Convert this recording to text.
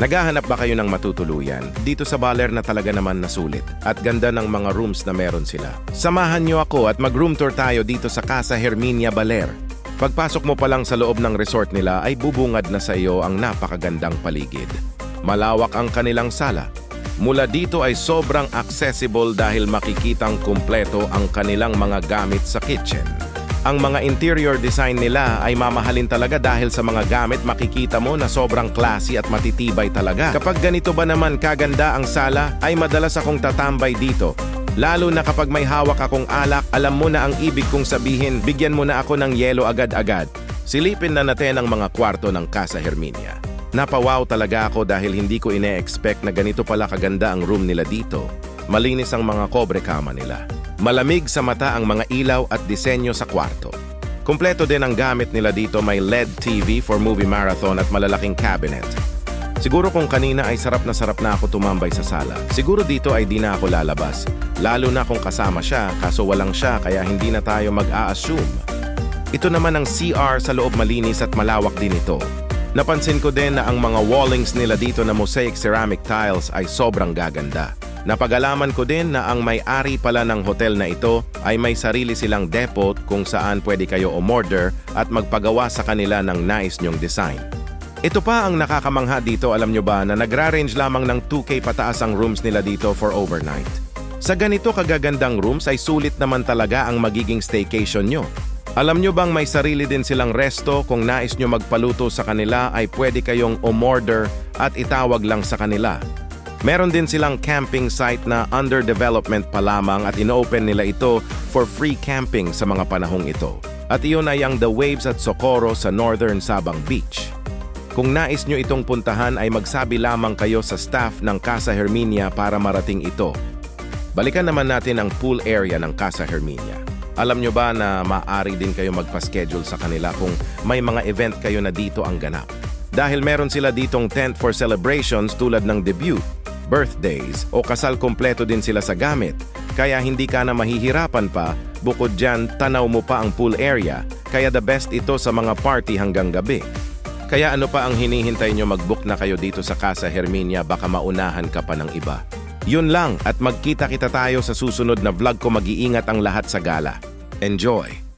Naghahanap ba kayo ng matutuluyan? Dito sa Baler na talaga naman nasulit at ganda ng mga rooms na meron sila. Samahan niyo ako at mag-room tour tayo dito sa Casa Herminia Baler. Pagpasok mo pa lang sa loob ng resort nila ay bubungad na sa iyo ang napakagandang paligid. Malawak ang kanilang sala. Mula dito ay sobrang accessible dahil makikitang kumpleto ang kanilang mga gamit sa kitchen. Ang mga interior design nila ay mamahalin talaga dahil sa mga gamit makikita mo na sobrang classy at matitibay talaga. Kapag ganito ba naman kaganda ang sala, ay madalas akong tatambay dito. Lalo na kapag may hawak akong alak, alam mo na ang ibig kong sabihin, bigyan mo na ako ng yelo agad-agad. Silipin na natin ang mga kwarto ng Casa Herminia. Napawaw talaga ako dahil hindi ko ine-expect na ganito pala kaganda ang room nila dito. Malinis ang mga kobre kama nila. Malamig sa mata ang mga ilaw at disenyo sa kwarto. Kompleto din ang gamit nila dito may LED TV for movie marathon at malalaking cabinet. Siguro kung kanina ay sarap na sarap na ako tumambay sa sala. Siguro dito ay di na ako lalabas. Lalo na kung kasama siya, kaso walang siya kaya hindi na tayo mag-a-assume. Ito naman ang CR sa loob malinis at malawak din ito. Napansin ko din na ang mga wallings nila dito na mosaic ceramic tiles ay sobrang gaganda. Napagalaman ko din na ang may-ari pala ng hotel na ito ay may sarili silang depot kung saan pwede kayo umorder at magpagawa sa kanila ng nais nyong design. Ito pa ang nakakamangha dito alam nyo ba na nagra-range lamang ng 2K pataas ang rooms nila dito for overnight. Sa ganito kagagandang rooms ay sulit naman talaga ang magiging staycation nyo. Alam nyo bang may sarili din silang resto kung nais nyo magpaluto sa kanila ay pwede kayong umorder at itawag lang sa kanila. Meron din silang camping site na under development pa lamang at ino-open nila ito for free camping sa mga panahong ito. At iyon ay ang The Waves at Socorro sa Northern Sabang Beach. Kung nais nyo itong puntahan ay magsabi lamang kayo sa staff ng Casa Herminia para marating ito. Balikan naman natin ang pool area ng Casa Herminia. Alam nyo ba na maaari din kayo magpa-schedule sa kanila kung may mga event kayo na dito ang ganap? Dahil meron sila ditong tent for celebrations tulad ng debut, birthdays o kasal kompleto din sila sa gamit. Kaya hindi ka na mahihirapan pa, bukod dyan tanaw mo pa ang pool area, kaya the best ito sa mga party hanggang gabi. Kaya ano pa ang hinihintay nyo mag-book na kayo dito sa Casa Herminia baka maunahan ka pa ng iba. Yun lang at magkita kita tayo sa susunod na vlog ko mag-iingat ang lahat sa gala. Enjoy!